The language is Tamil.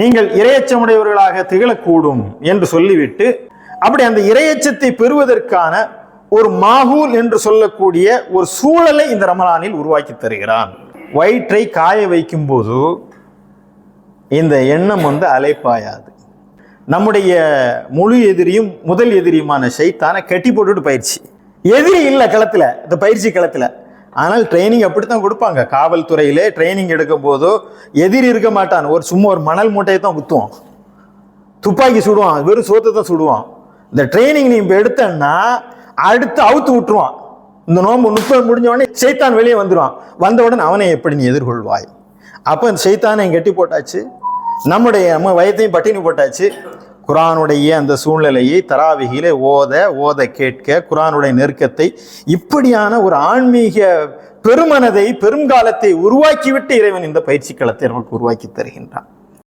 நீங்கள் இரையச்சமுடையவர்களாக திகழக்கூடும் என்று சொல்லிவிட்டு அப்படி அந்த இரையச்சத்தை பெறுவதற்கான ஒரு மாகூல் என்று சொல்லக்கூடிய ஒரு சூழலை இந்த ரமலானில் உருவாக்கி தருகிறான். வயிற்றை காய வைக்கும் போது இந்த எண்ணம் வந்து அலைப்பாயாது. நம்முடைய முழு எதிரியும் முதல் எதிரியுமான ஷைத்தானை கட்டி போட்டுட்டு பயிற்சி எதிரி இல்லை களத்தில் இந்த பயிற்சி களத்தில். ஆனால் ட்ரைனிங் அப்படி தான் கொடுப்பாங்க. காவல்துறையிலே ட்ரைனிங் எடுக்கும் போதோ எதிரி இருக்க மாட்டான். ஒரு சும்மா ஒரு மணல் மூட்டையை தான் குத்துவான் துப்பாக்கி சுடுவான். வெறும் சோத்தை தான் சுடுவான். இந்த ட்ரைனிங் நீ இப்போ எடுத்தன்னா அடுத்து அவுத்து விட்டுருவான். இந்த நோம்பு முப்பது முடிஞ்ச உடனே சைத்தான் வெளியே வந்துடுவான் வந்த உடனே அவனை எப்படி நீ எதிர்கொள்வாய்? அப்போ இந்த சைத்தானை கட்டி போட்டாச்சு. நம்முடைய நம்ம வயத்தையும் பட்டினி போட்டாச்சு. குரானுடைய அந்த சூழ்நிலையை தராவிகிலே ஓத ஓத கேட்க குரானுடைய நெருக்கத்தை இப்படியான ஒரு ஆன்மீக பெருமனதை பெருங்காலத்தை உருவாக்கிவிட்டு இறைவன் இந்த பயிற்சி களத்தை நமக்கு உருவாக்கி தருகின்றான்.